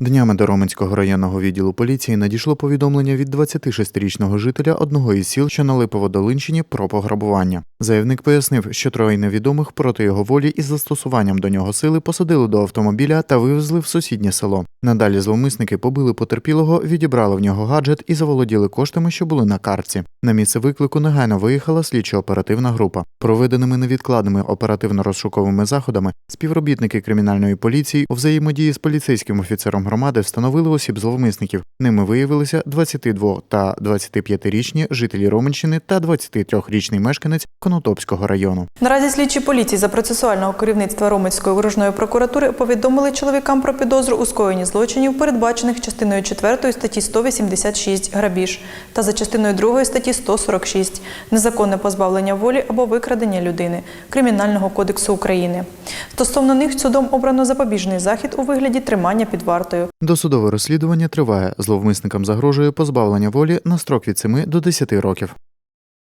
Днями до Роменського районного відділу поліції надійшло повідомлення від 26-річного жителя одного із сіл, що на Липоводолинщині, про пограбування. Заявник пояснив, що троє невідомих проти його волі із застосуванням до нього сили посадили до автомобіля та вивезли в сусіднє село. Надалі зловмисники побили потерпілого, відібрали в нього гаджет і заволоділи коштами, що були на картці. На місце виклику негайно виїхала слідчо-оперативна група. Проведеними невідкладними оперативно-розшуковими заходами співробітники кримінальної поліції у взаємодії з поліцейським офіцером громади встановили осіб зловмисників. Ними виявилися 22 та 25-річні жителі Роменщини та 23-річний мешканець Конотопського району. Наразі слідчі поліції за процесуального керівництва Ромицької окружної прокуратури повідомили чоловікам про підозру у скоєнні злочинів, передбачених частиною 4 статті 186 грабіж та за частиною 2 статті 146 незаконне позбавлення волі або викрадення людини Кримінального кодексу України. Стосовно них судом обрано запобіжний захід у вигляді тримання під вартою. Досудове розслідування триває. Зловмисникам загрожує позбавлення волі на строк від 7 до 10 років.